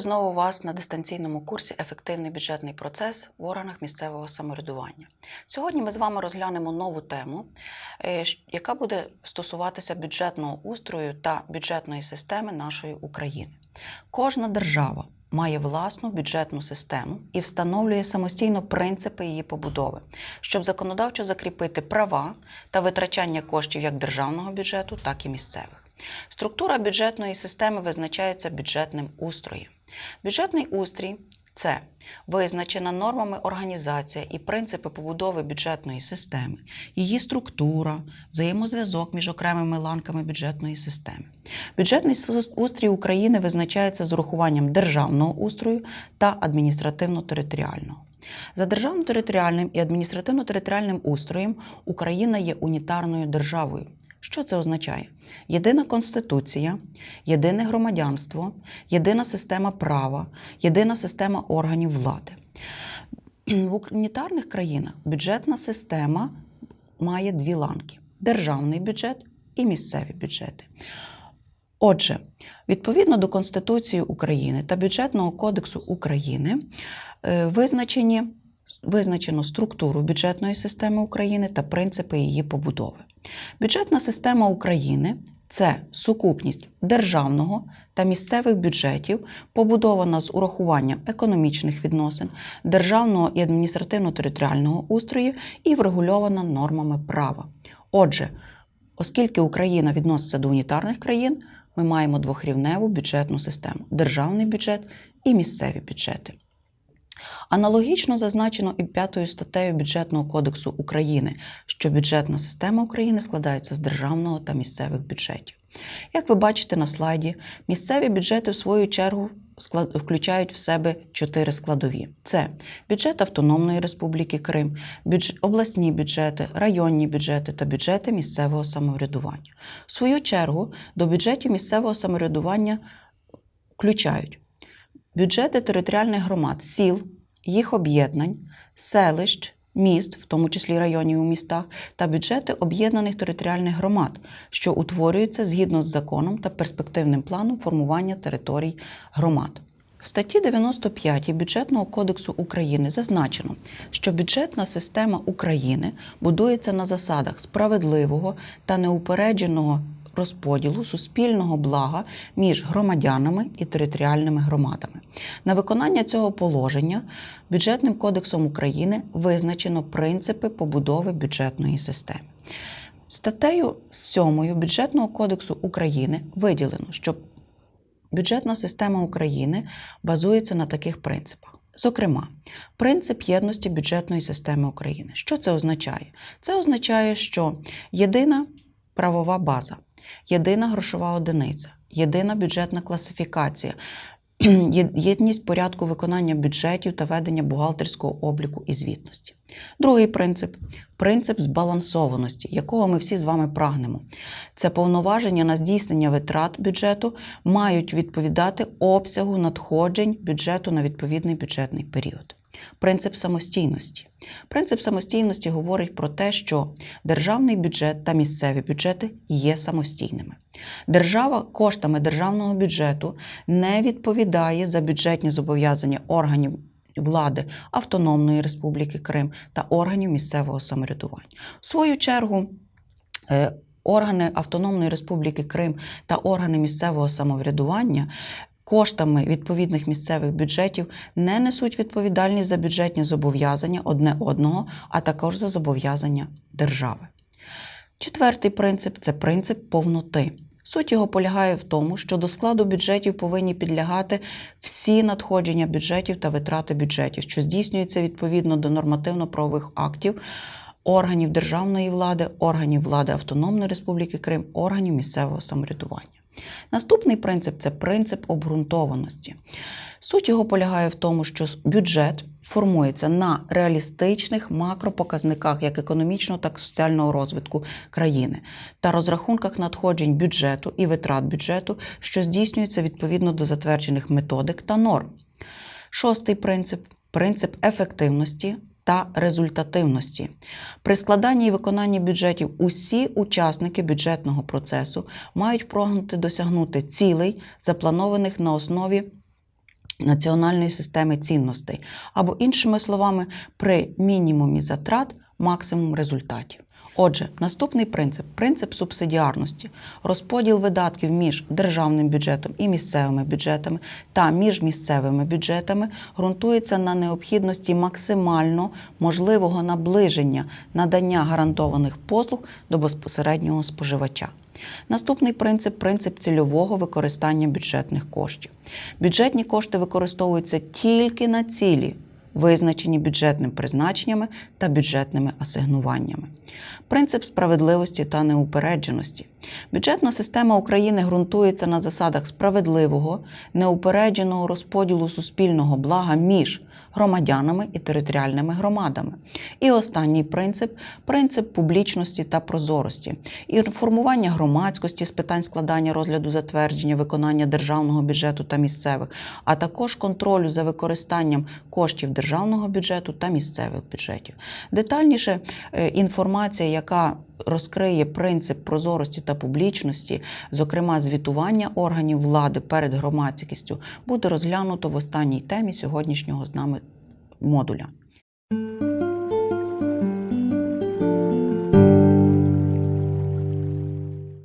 Знову вас на дистанційному курсі Ефективний бюджетний процес в органах місцевого самоврядування. Сьогодні ми з вами розглянемо нову тему, е, яка буде стосуватися бюджетного устрою та бюджетної системи нашої України. Кожна держава має власну бюджетну систему і встановлює самостійно принципи її побудови, щоб законодавчо закріпити права та витрачання коштів як державного бюджету, так і місцевих. Структура бюджетної системи визначається бюджетним устроєм. Бюджетний устрій це визначена нормами організація і принципи побудови бюджетної системи, її структура, взаємозв'язок між окремими ланками бюджетної системи. Бюджетний устрій України визначається з урахуванням державного устрою та адміністративно-територіального. За державно-територіальним і адміністративно-територіальним устроєм Україна є унітарною державою. Що це означає? Єдина конституція, єдине громадянство, єдина система права, єдина система органів влади. В унітарних країнах бюджетна система має дві ланки: державний бюджет і місцеві бюджети. Отже, відповідно до Конституції України та бюджетного кодексу України е, визначені, визначено структуру бюджетної системи України та принципи її побудови. Бюджетна система України це сукупність державного та місцевих бюджетів, побудована з урахуванням економічних відносин, державного і адміністративно-територіального устрою і врегульована нормами права. Отже, оскільки Україна відноситься до унітарних країн, ми маємо двохрівневу бюджетну систему державний бюджет і місцеві бюджети. Аналогічно зазначено і п'ятою статтею Бюджетного кодексу України, що бюджетна система України складається з державного та місцевих бюджетів. Як ви бачите на слайді, місцеві бюджети в свою чергу включають в себе чотири складові: це бюджет Автономної Республіки Крим, обласні бюджети, районні бюджети та бюджети місцевого самоврядування. В свою чергу до бюджетів місцевого самоврядування включають бюджети територіальних громад, сіл, їх об'єднань, селищ, міст, в тому числі районів у містах, та бюджети об'єднаних територіальних громад, що утворюються згідно з законом та перспективним планом формування територій громад. В статті 95 Бюджетного кодексу України зазначено, що бюджетна система України будується на засадах справедливого та неупередженого розподілу суспільного блага між громадянами і територіальними громадами. На виконання цього положення бюджетним кодексом України визначено принципи побудови бюджетної системи. Статтею 7 Бюджетного кодексу України виділено, що бюджетна система України базується на таких принципах. Зокрема, принцип єдності бюджетної системи України. Що це означає? Це означає, що єдина правова база, єдина грошова одиниця, єдина бюджетна класифікація, єдність порядку виконання бюджетів та ведення бухгалтерського обліку і звітності. Другий принцип принцип збалансованості, якого ми всі з вами прагнемо. Це повноваження на здійснення витрат бюджету мають відповідати обсягу надходжень бюджету на відповідний бюджетний період. Принцип самостійності. Принцип самостійності говорить про те, що державний бюджет та місцеві бюджети є самостійними. Держава коштами державного бюджету не відповідає за бюджетні зобов'язання органів влади Автономної Республіки Крим та органів місцевого самоврядування. В свою чергу, е, органи Автономної Республіки Крим та органи місцевого самоврядування коштами відповідних місцевих бюджетів не несуть відповідальність за бюджетні зобов'язання одне одного, а також за зобов'язання держави. Четвертий принцип це принцип повноти. Суть його полягає в тому, що до складу бюджетів повинні підлягати всі надходження бюджетів та витрати бюджетів, що здійснюються відповідно до нормативно-правових актів органів державної влади, органів влади Автономної Республіки Крим, органів місцевого самоврядування. Наступний принцип це принцип обґрунтованості. Суть його полягає в тому, що бюджет формується на реалістичних макропоказниках як економічного, так і соціального розвитку країни та розрахунках надходжень бюджету і витрат бюджету, що здійснюються відповідно до затверджених методик та норм. Шостий принцип принцип ефективності та результативності. При складанні і виконанні бюджетів усі учасники бюджетного процесу мають прагнути досягнути цілей, запланованих на основі національної системи цінностей, або, іншими словами, при мінімумі затрат максимум результатів. Отже, наступний принцип принцип субсидіарності, розподіл видатків між державним бюджетом і місцевими бюджетами та між місцевими бюджетами ґрунтується на необхідності максимально можливого наближення надання гарантованих послуг до безпосереднього споживача. Наступний принцип принцип цільового використання бюджетних коштів. Бюджетні кошти використовуються тільки на цілі, визначені бюджетним призначеннями та бюджетними асигнуваннями. Принцип справедливості та неупередженості. Бюджетна система України ґрунтується на засадах справедливого, неупередженого розподілу суспільного блага між громадянами і територіальними громадами. І останній принцип принцип публічності та прозорості, інформування громадськості з питань складання розгляду затвердження, виконання державного бюджету та місцевих, а також контролю за використанням коштів державного бюджету та місцевих бюджетів. Детальніше е, інформація, яка розкриє принцип прозорості та публічності, зокрема звітування органів влади перед громадськістю, буде розглянуто в останній темі сьогоднішнього з нами модуля.